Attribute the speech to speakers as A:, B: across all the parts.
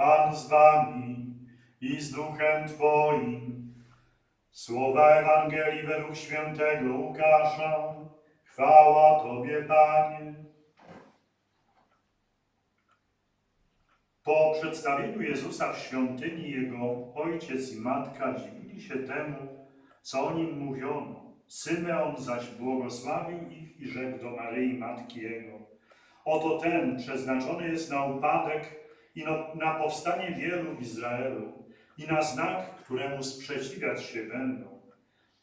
A: Pan z wami i z duchem Twoim. Słowa Ewangelii według świętego Łukasza. Chwała Tobie, Panie. Po przedstawieniu Jezusa w świątyni jego ojciec i matka dziwili się temu, co o nim mówiono. Symeon zaś błogosławił ich i rzekł do Maryi, matki jego. Oto ten przeznaczony jest na upadek i na powstanie wielu w Izraelu i na znak, któremu sprzeciwiać się będą.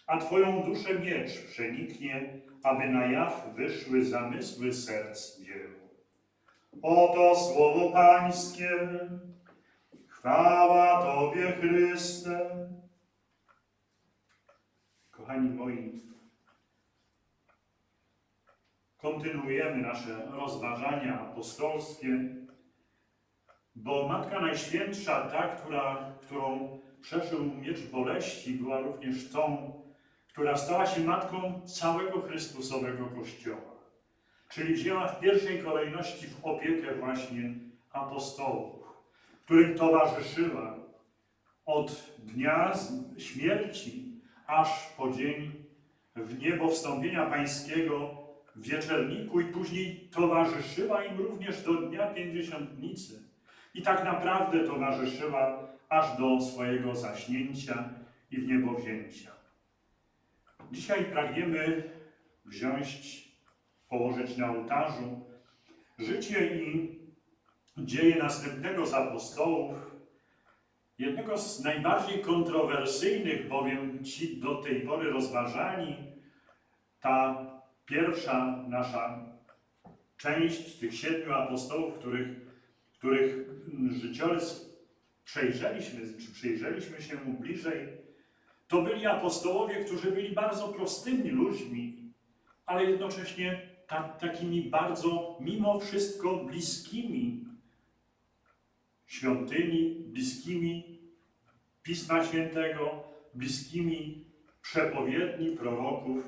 A: A Twoją duszę miecz przeniknie, aby na jaw wyszły zamysły serc wielu. Oto słowo Pańskie. Chwała Tobie, Chryste. Kochani moi, kontynuujemy nasze rozważania apostolskie, bo Matka Najświętsza, ta, która, którą przeszył miecz boleści, była również tą, która stała się matką całego Chrystusowego Kościoła. Czyli wzięła w pierwszej kolejności w opiekę właśnie apostołów, którym towarzyszyła od dnia śmierci aż po dzień w niebo wstąpienia pańskiego w wieczerniku i później towarzyszyła im również do dnia pięćdziesiątnicy. I tak naprawdę towarzyszyła aż do swojego zaśnięcia i w. Dzisiaj pragniemy wziąć położyć na ołtarzu życie i dzieje następnego z apostołów, jednego z najbardziej kontrowersyjnych, bowiem ci do tej pory rozważani, ta pierwsza nasza część tych siedmiu apostołów, których, których życiorys przejrzeliśmy, czy przyjrzeliśmy się mu bliżej, to byli apostołowie, którzy byli bardzo prostymi ludźmi, ale jednocześnie ta, takimi bardzo, mimo wszystko, bliskimi świątyni, bliskimi Pisma Świętego, bliskimi przepowiedni, proroków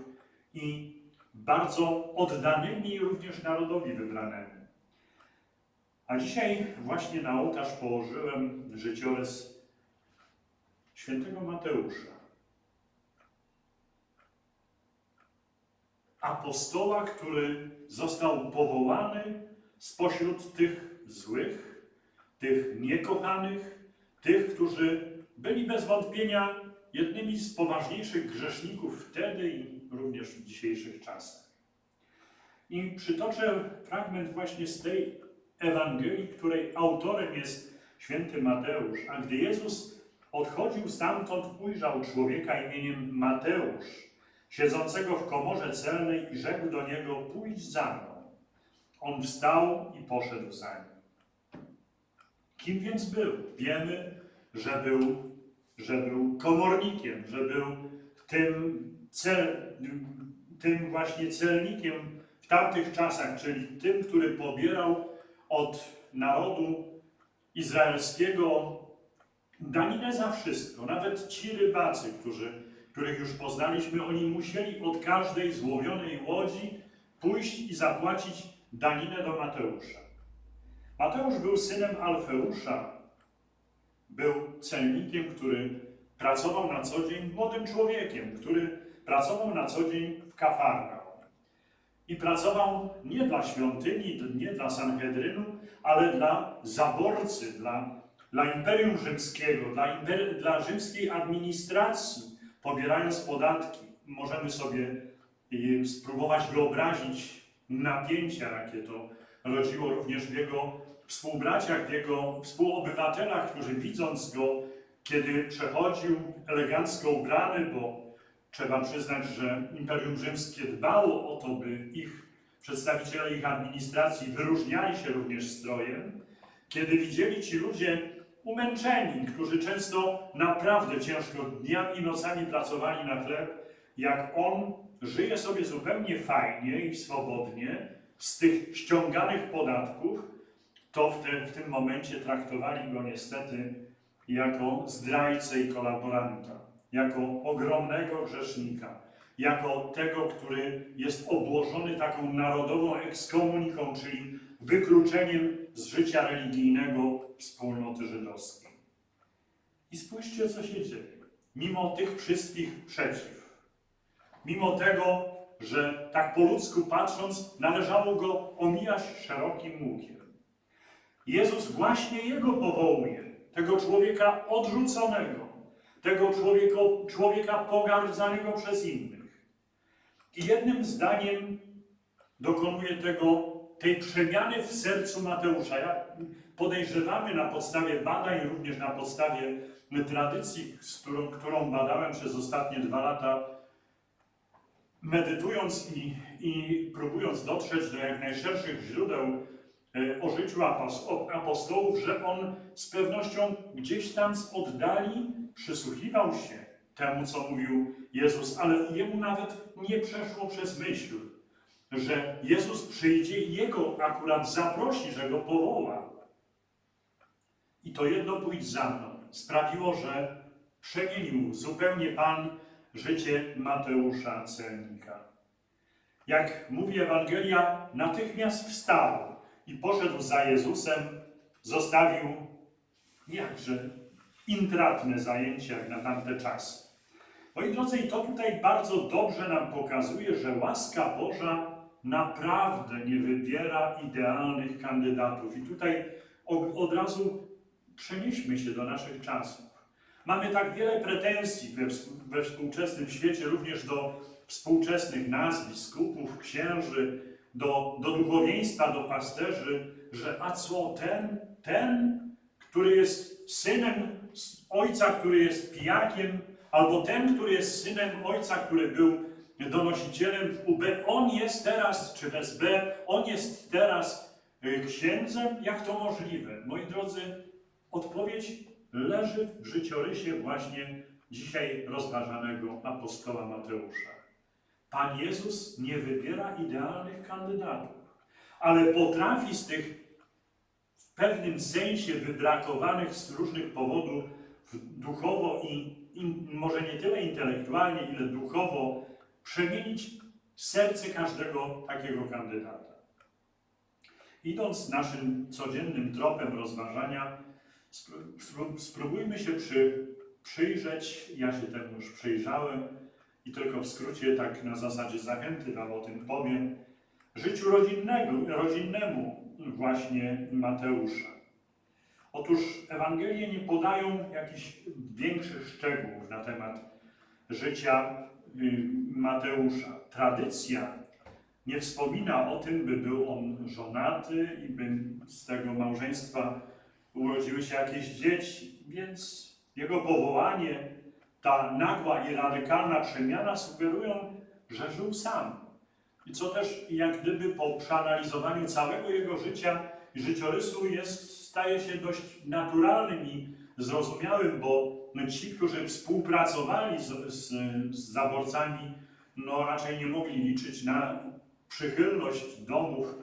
A: i bardzo oddanymi również narodowi wybranemu. A dzisiaj właśnie na ołtarz położyłem życiorys świętego Mateusza. apostoła, który został powołany spośród tych złych, tych niekochanych, tych, którzy byli bez wątpienia jednymi z poważniejszych grzeszników wtedy i również w dzisiejszych czasach. I przytoczę fragment właśnie z tej Ewangelii, której autorem jest święty Mateusz. A gdy Jezus odchodził stamtąd, ujrzał człowieka imieniem Mateusz, siedzącego w komorze celnej i rzekł do niego, pójdź za mną. On wstał i poszedł za nim. Kim więc był? Wiemy, że był, że był komornikiem, że był tym, cel, tym właśnie celnikiem w tamtych czasach, czyli tym, który pobierał od narodu izraelskiego daninę za wszystko. Nawet ci rybacy, którzy których już poznaliśmy, oni musieli od każdej złowionej łodzi pójść i zapłacić daninę do Mateusza. Mateusz był synem Alfeusza, był celnikiem, który pracował na co dzień, młodym człowiekiem, który pracował na co dzień w kafarnaum. I pracował nie dla świątyni, nie dla Sanhedrynu, ale dla zaborcy, dla, dla Imperium Rzymskiego, dla, imper, dla rzymskiej administracji pobierając podatki, możemy sobie y, spróbować wyobrazić napięcia, jakie to rodziło również w jego współbraciach, w jego współobywatelach, którzy widząc go, kiedy przechodził elegancko ubrany, bo trzeba przyznać, że Imperium Rzymskie dbało o to, by ich przedstawiciele ich administracji wyróżniali się również strojem, kiedy widzieli ci ludzie umęczeni, którzy często naprawdę ciężko dniami i nocami pracowali na chleb, jak on żyje sobie zupełnie fajnie i swobodnie z tych ściąganych podatków, to w, te, w tym momencie traktowali go niestety jako zdrajcę i kolaboranta, jako ogromnego grzesznika, jako tego, który jest obłożony taką narodową ekskomuniką, czyli wykluczeniem z życia religijnego wspólnoty żydowskiej. I spójrzcie, co się dzieje. Mimo tych wszystkich przeciw, mimo tego, że tak po ludzku patrząc, należało go omijać szerokim łukiem. Jezus właśnie jego powołuje, tego człowieka odrzuconego, tego człowieka, człowieka pogardzanego przez innych. I jednym zdaniem dokonuje tego, tej przemiany w sercu Mateusza. Podejrzewamy na podstawie badań, również na podstawie tradycji, którą, którą badałem przez ostatnie dwa lata, medytując i, i próbując dotrzeć do jak najszerszych źródeł e, o życiu apos- apostołów, że on z pewnością gdzieś tam z oddali przysłuchiwał się temu, co mówił Jezus, ale jemu nawet nie przeszło przez myśl, że Jezus przyjdzie i jego akurat zaprosi, że go powoła. I to jedno pójdź za mną sprawiło, że przemienił zupełnie Pan życie Mateusza Celnika. Jak mówi Ewangelia, natychmiast wstał i poszedł za Jezusem, zostawił jakże intratne zajęcia jak na tamte czasy. Moi drodzy, i to tutaj bardzo dobrze nam pokazuje, że łaska Boża naprawdę nie wybiera idealnych kandydatów. I tutaj od, razu przenieśmy się do naszych czasów. Mamy tak wiele pretensji we, we współczesnym świecie, również do współczesnych nazw, biskupów, księży, do, do duchowieństwa, do pasterzy, że a co ten, ten, który jest synem ojca, który jest pijakiem, albo ten, który jest synem ojca, który był donosicielem w UB, on jest teraz, czy w SB, on jest teraz y, księdzem? Jak to możliwe? Moi drodzy, odpowiedź leży w życiorysie właśnie dzisiaj rozważanego apostoła Mateusza. Pan Jezus nie wybiera idealnych kandydatów, ale potrafi z tych pewnym sensie wybrakowanych z różnych powodów duchowo i, i może nie tyle intelektualnie, ile duchowo przemienić serce każdego takiego kandydata. Idąc naszym codziennym tropem rozważania, spróbujmy się przy, przyjrzeć, ja się temu już przyjrzałem i tylko w skrócie, tak na zasadzie zachęty wam o tym powiem, życiu rodzinnego, rodzinnemu właśnie Mateusza. Otóż Ewangelie nie podają jakichś większych szczegółów na temat życia y, Mateusza. Tradycja nie wspomina o tym, by był on żonaty i by z tego małżeństwa urodziły się jakieś dzieci, więc jego powołanie, ta nagła i radykalna przemiana sugerują, że żył sam. Co też jak gdyby po przeanalizowaniu całego jego życia i życiorysu jest, staje się dość naturalnym i zrozumiałym, bo ci, którzy współpracowali z, z, z zaborcami, no raczej nie mogli liczyć na przychylność domów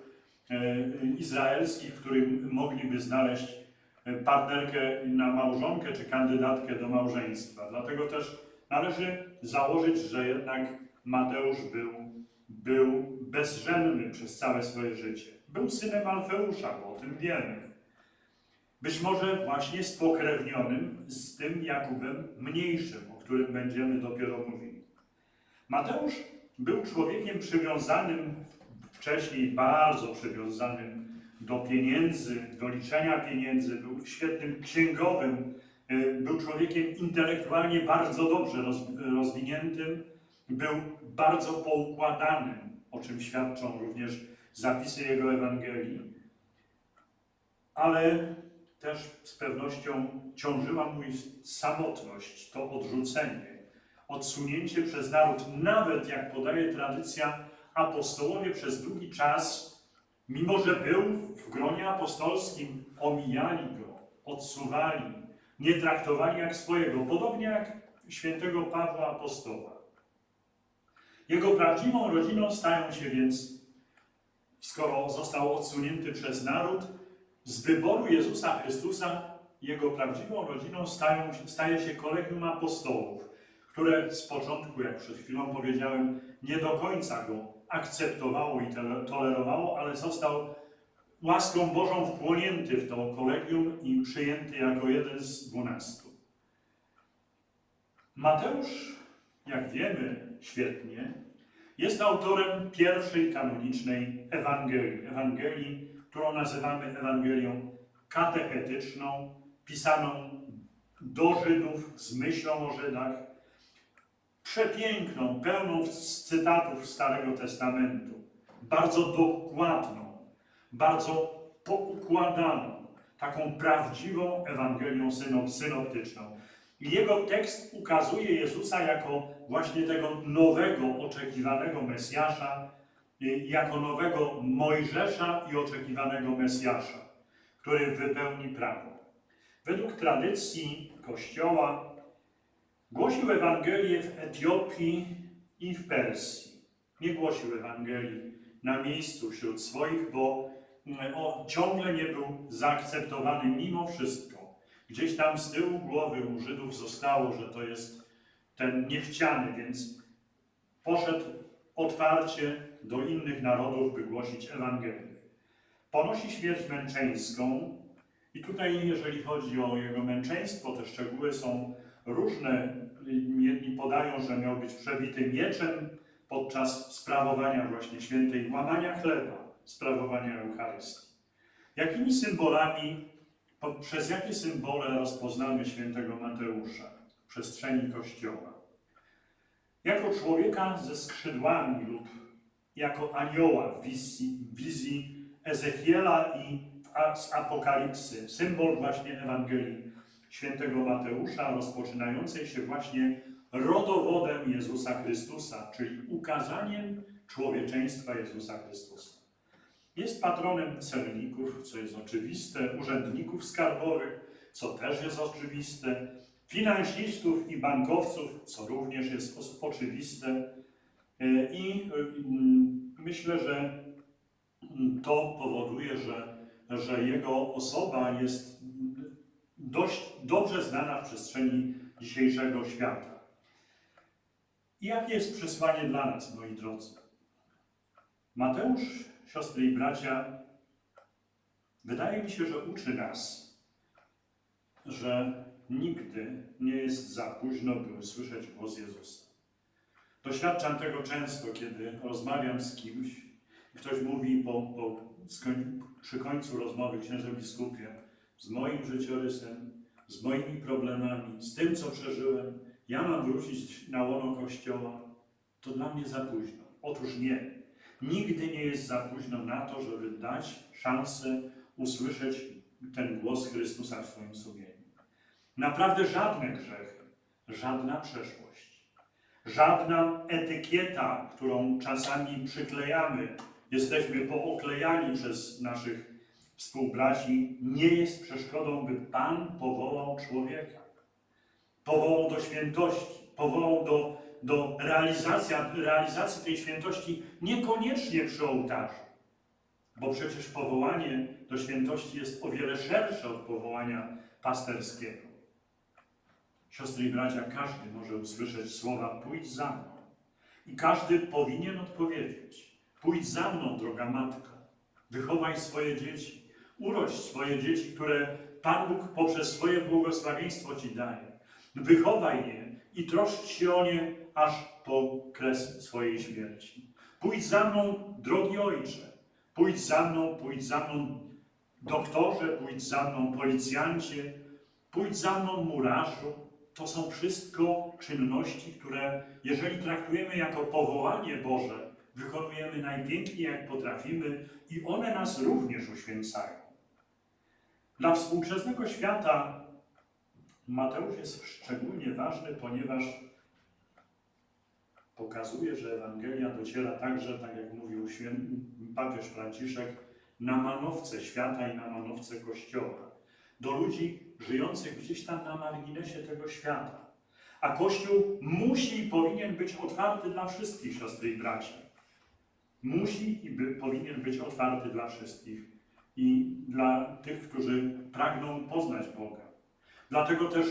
A: e, izraelskich, w którym mogliby znaleźć partnerkę na małżonkę czy kandydatkę do małżeństwa. Dlatego też należy założyć, że jednak Mateusz był, był bezżenny przez całe swoje życie. Był synem Alfeusza, bo o tym wiemy. Być może właśnie spokrewnionym z tym Jakubem mniejszym, o którym będziemy dopiero mówili. Mateusz był człowiekiem przywiązanym, wcześniej bardzo przywiązanym do pieniędzy, do liczenia pieniędzy, był świetnym księgowym, y, był człowiekiem intelektualnie bardzo dobrze rozwiniętym, był bardzo poukładanym, o czym świadczą również zapisy jego Ewangelii, ale też z pewnością ciążyła mu samotność, to odrzucenie, odsunięcie przez naród, nawet jak podaje tradycja, apostołowie przez długi czas Mimo, że był w gronie apostolskim, omijali go, odsuwali, nie traktowali jak swojego, podobnie jak świętego Pawła apostoła. Jego prawdziwą rodziną stają się więc, skoro został odsunięty przez naród, z wyboru Jezusa Chrystusa, jego prawdziwą rodziną stają, staje się kolegium apostołów, które z początku, jak przed chwilą powiedziałem, nie do końca go akceptowało i tole- tolerowało, ale został łaską Bożą wchłonięty w to kolegium i przyjęty jako jeden z dwunastu. Mateusz, jak wiemy świetnie, jest autorem pierwszej kanonicznej Ewangelii. Ewangelii, którą nazywamy Ewangelią katechetyczną, pisaną do Żydów, z myślą o Żydach, przepiękną, pełną cytatów Starego Testamentu, bardzo dokładną, bardzo poukładaną, taką prawdziwą Ewangelią syno- synoptyczną. I jego tekst ukazuje Jezusa jako właśnie tego nowego, oczekiwanego Mesjasza, y, jako nowego Mojżesza i oczekiwanego Mesjasza, który wypełni prawo. Według tradycji Kościoła głosił Ewangelię w Etiopii i w Persji. Nie głosił Ewangelii na miejscu wśród swoich, bo mm, ciągle nie był zaakceptowany mimo wszystko. Gdzieś tam z tyłu głowy u Żydów zostało, że to jest ten niechciany, więc poszedł otwarcie do innych narodów, by głosić Ewangelię. Ponosi śmierć męczeńską i tutaj, jeżeli chodzi o jego męczeństwo, te szczegóły są różne. Jedni podają, że miał być przebity mieczem podczas sprawowania właśnie świętej łamania chleba, sprawowania Eucharystii. Jakimi symbolami, przez jakie symbole rozpoznamy świętego Mateusza w przestrzeni Kościoła? Jako człowieka ze skrzydłami lub jako anioła w wizji, wizji Ezechiela i z Apokalipsy, symbol właśnie Ewangelii świętego Mateusza, rozpoczynającej się właśnie rodowodem Jezusa Chrystusa, czyli ukazaniem człowieczeństwa Jezusa Chrystusa. Jest patronem celników, co jest oczywiste, urzędników skarbowych, co też jest oczywiste, finansistów i bankowców, co również jest oczywiste. E, I mm, myślę, że mm, to powoduje, że, że jego osoba jest mm, dość dobrze znana w przestrzeni dzisiejszego świata. I jakie jest przesłanie dla nas, moi drodzy? Mateusz, siostry i bracia, wydaje mi się, że uczy nas, że nigdy nie jest za późno, by usłyszeć głos Jezusa. Doświadczam tego często, kiedy rozmawiam z kimś i ktoś mówi po, po, przy końcu rozmowy, księże biskupie, z moim życiorysem, z moimi problemami, z tym, co przeżyłem, ja mam wrócić na łono Kościoła, to dla mnie za późno. Otóż nie. Nigdy nie jest za późno na to, żeby dać szansę usłyszeć ten głos Chrystusa w swoim sumieniu. Naprawdę żadne grzechy, żadna przeszłość, żadna etykieta, którą czasami przyklejamy, jesteśmy pooklejani przez naszych współbraci, nie jest przeszkodą, by Pan powołał człowieka. Powołał do świętości, powołał do, do realizacji, realizacji tej świętości niekoniecznie przy ołtarzu. Bo przecież powołanie do świętości jest o wiele szersze od powołania pasterskiego. Siostry i bracia, każdy może usłyszeć słowa pójdź za mną. I każdy powinien odpowiedzieć. Pójdź za mną, droga matko. Wychowaj swoje dzieci. Urodź swoje dzieci, które Pan Bóg poprzez swoje błogosławieństwo Ci daje. Wychowaj je i troszcz się o nie aż po kres swojej śmierci. Pójdź za mną, drogi ojcze. Pójdź za mną, pójdź za mną, doktorze, pójdź za mną, policjancie, pójdź za mną, murarzu. To są wszystko czynności, które, jeżeli traktujemy jako powołanie Boże, wykonujemy najpiękniej, jak potrafimy, i one nas również uświęcają. Dla współczesnego świata Mateusz jest szczególnie ważny, ponieważ pokazuje, że Ewangelia dociera także, tak jak mówił świę- papież Franciszek, na manowce świata i na manowce Kościoła. Do ludzi żyjących gdzieś tam na marginesie tego świata. A Kościół musi i powinien być otwarty dla wszystkich, siostry i bracia. Musi i by, powinien być otwarty dla wszystkich i dla tych, którzy pragną poznać Boga. Dlatego też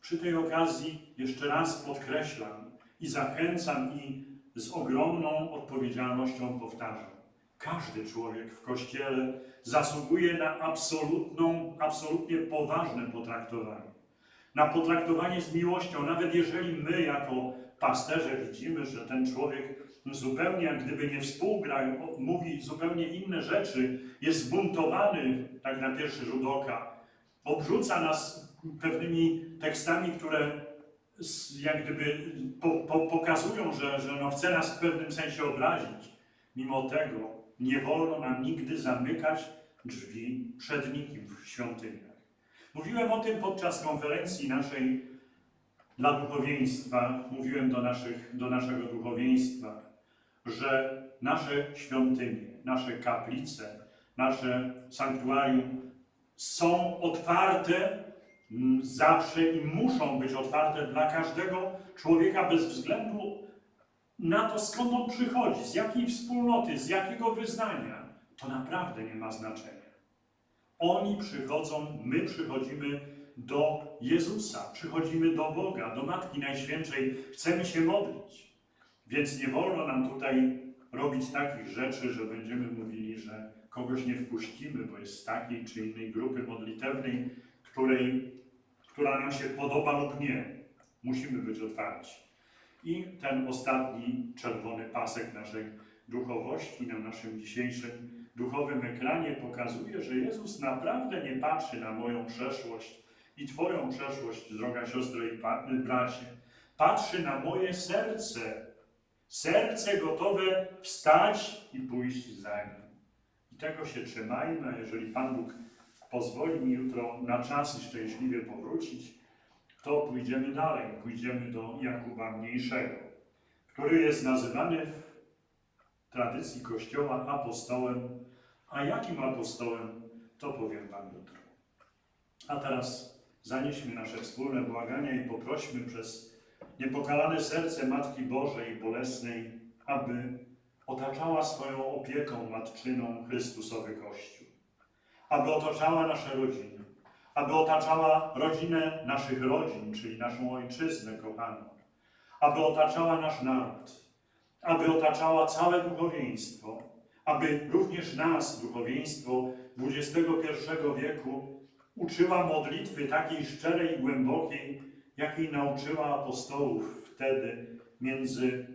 A: przy tej okazji jeszcze raz podkreślam i zachęcam i z ogromną odpowiedzialnością powtarzam. Każdy człowiek w Kościele zasługuje na absolutną, absolutnie poważne potraktowanie. Na potraktowanie z miłością, nawet jeżeli my jako pasterze widzimy, że ten człowiek zupełnie jak gdyby nie współgra, mówi zupełnie inne rzeczy, jest zbuntowany, tak na pierwszy rzut oka, obrzuca nas pewnymi tekstami, które jak gdyby po, po, pokazują, że, że no chce nas w pewnym sensie obrazić. Mimo tego nie wolno nam nigdy zamykać drzwi przed nikim w świątyniach. Mówiłem o tym podczas konferencji naszej dla duchowieństwa, mówiłem do, naszych, do naszego duchowieństwa, że nasze świątynie, nasze kaplice, nasze sanktuarium są otwarte zawsze i muszą być otwarte dla każdego człowieka bez względu na to, skąd on przychodzi, z jakiej wspólnoty, z jakiego wyznania. To naprawdę nie ma znaczenia. Oni przychodzą, my przychodzimy do Jezusa, przychodzimy do Boga, do Matki Najświętszej, chcemy się modlić. Więc nie wolno nam tutaj robić takich rzeczy, że będziemy mówili, że kogoś nie wpuścimy, bo jest z takiej czy innej grupy modlitewnej, której, która nam się podoba lub nie. Musimy być otwarci. I ten ostatni czerwony pasek naszej duchowości na naszym dzisiejszym duchowym ekranie pokazuje, że Jezus naprawdę nie patrzy na moją przeszłość i Twoją przeszłość, droga siostro i bracie. Patrzy na moje serce. Serce gotowe wstać i pójść za Nim. I tego się trzymajmy, jeżeli Pan Bóg pozwoli mi jutro na czas i szczęśliwie powrócić, to pójdziemy dalej. Pójdziemy do Jakuba Mniejszego, który jest nazywany w tradycji Kościoła apostołem. A jakim apostołem, to powiem Wam jutro. A teraz zanieśmy nasze wspólne błagania i poprośmy przez niepokalane serce Matki Bożej Bolesnej, aby otaczała swoją opieką matczyną Chrystusowy Kościół, aby otaczała nasze rodziny, aby otaczała rodzinę naszych rodzin, czyli naszą ojczyznę kochaną, aby otaczała nasz naród, aby otaczała całe duchowieństwo, aby również nas, duchowieństwo XXI wieku, uczyła modlitwy takiej szczerej i głębokiej, jakiej nauczyła apostołów wtedy między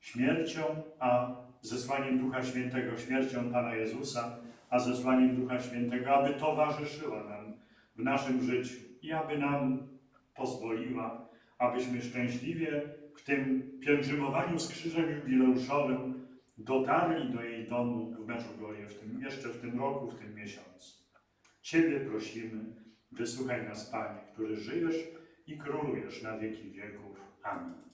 A: śmiercią a zesłaniem Ducha Świętego, śmiercią Pana Jezusa, a zesłaniem Ducha Świętego, aby towarzyszyła nam w naszym życiu i aby nam pozwoliła, abyśmy szczęśliwie w tym pielgrzymowaniu z krzyżem jubileuszowym dotarli do jej domu w Medjugorje, w tym, jeszcze w tym roku, w tym miesiącu. Ciebie prosimy, wysłuchaj nas, Panie, który żyjesz i królujesz na wieki wieków. Amen.